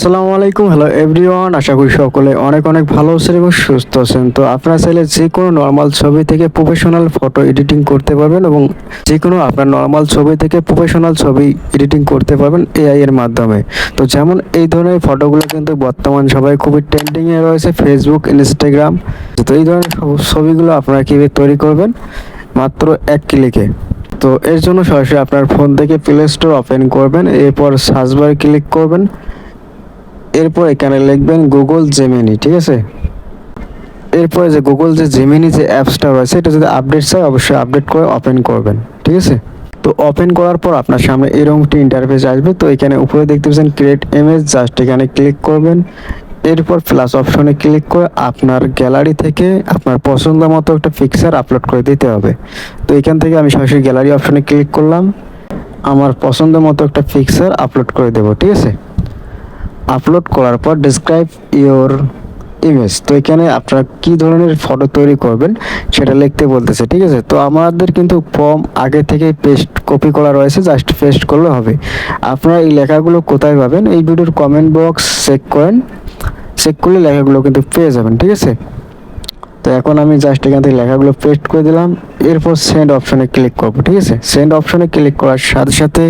আসসালামু আলাইকুম। Hello everyone আশা করি সকলে অনেক অনেক ভালো আছেন এবং সুস্থ আছেন। তো আপনারা চাইলে যে কোনো নর্মাল ছবি থেকে প্রফেশনাল ফটো এডিটিং করতে পারবেন এবং যে কোনো আপনার নর্মাল ছবি থেকে প্রফেশনাল ছবি এডিটিং করতে পারবেন এআই এর মাধ্যমে। তো যেমন এই ধরনের ফটোগুলো কিন্তু বর্তমান সবাই খুবই ট্রেন্ডিংয়ে রয়েছে ফেসবুক ইনস্টাগ্রাম তো এই ধরনের ছবিগুলো আপনারা কীভাবে তৈরি করবেন? মাত্র এক ক্লিকে তো এর জন্য সরাসরি আপনার ফোন থেকে প্লে স্টোর ওপেন করবেন, এরপর সার্চ বারে ক্লিক করবেন। এরপর এখানে লিখবেন গুগল জেমিনি ঠিক আছে? এরপরে যে গুগল যে জেমিনি যে অ্যাপসটা রয়েছে, এটা যদি আপডেট চাই অবশ্যই আপডেট করে ওপেন করবেন, ঠিক আছে? তো ওপেন করার পর আপনার সামনে এরকম একটি ইন্টারফেস আসবে। তো এখানে উপরে দেখতে পাচ্ছেন ক্রিয়েট ইমেজ জাস্ট এখানে ক্লিক করবেন। এরপর প্লাস অপশনে ক্লিক করে আপনার গ্যালারি থেকে আপনার পছন্দ মতো একটা পিকচার আপলোড করে দিতে হবে। তো এখান থেকে আমি সরাসরি গ্যালারি অপশনে ক্লিক করলাম। আমার পছন্দ মতো একটা পিকচার আপলোড করে দেবো, ঠিক আছে? আপলোড করার পর ডিসক্রাইব ইওর ইমেজ তো এখানে আপনারা কি ধরনের ফটো তৈরি করবেন সেটা লিখতে বলতেছে, ঠিক আছে? তো আমাদের কিন্তু ফর্ম আগে থেকে পেস্ট কপি করা রয়েছে জাস্ট পেস্ট করলে হবে। আপনারা এই লেখাগুলো কোথায় পাবেন? এই ভিডিওর কমেন্ট বক্স চেক করেন। চেক করলে লেখাগুলো কিন্তু পেয়ে যাবেন, ঠিক আছে? তো এখন আমি জাস্ট এখান থেকে লেখাগুলো পেস্ট করে দিলাম। এরপর সেন্ড অপশনে ক্লিক করব, ঠিক আছে? সেন্ড অপশনে ক্লিক করার সাথে সাথে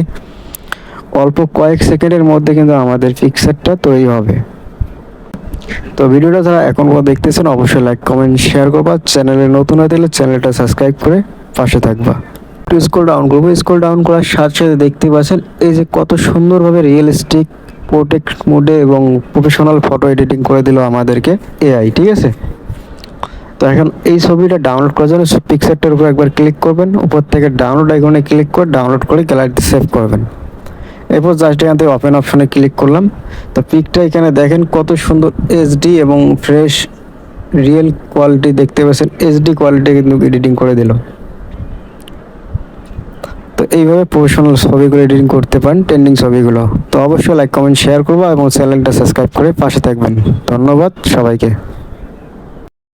অল্প কয়েক সেকেন্ডের মধ্যে কিন্তু আমাদের পিকচারটা তৈরি হবে। তো ভিডিওটা যারা এখন পর্যন্ত দেখতেছেন, অবশ্যই লাইক কমেন্ট শেয়ার করবা। চ্যানেলে নতুন হয়ে থাকলে চ্যানেলটা সাবস্ক্রাইব করে পাশে থাকবা। একটু স্ক্রল ডাউন করব। স্ক্রল ডাউন করার সাথে সাথে দেখতে পাচ্ছেন, এই যে কত সুন্দরভাবে রিয়েলিস্টিক প্রোটেক্ট মোডে এবং প্রফেশনাল ফটো এডিটিং করে দিল আমাদেরকে এআই ঠিক আছে? তো এখন এই ছবিটা ডাউনলোড করার জন্য পিকচারটার উপর একবার ক্লিক করবেন। উপর থেকে ডাউনলোড আইকনে ক্লিক করে ডাউনলোড করে গ্যালারিতে সেভ করবেন। এরপর জাস্ট এখান থেকে ওপেন অপশনে ক্লিক করলাম। তো পিকটা এখানে দেখেন কত সুন্দর এইচডি এবং ফ্রেশ রিয়েল কোয়ালিটি দেখতে পাচ্ছেন। এইচডি কোয়ালিটি কিন্তু এডিটিং করে দিল। তো এইভাবে প্রফেশনাল ছবিগুলো এডিটিং করতে পারেন ট্রেন্ডিং ছবিগুলো। তো অবশ্যই লাইক কমেন্ট শেয়ার করব এবং চ্যানেলটা সাবস্ক্রাইব করে পাশে থাকবেন। ধন্যবাদ সবাইকে।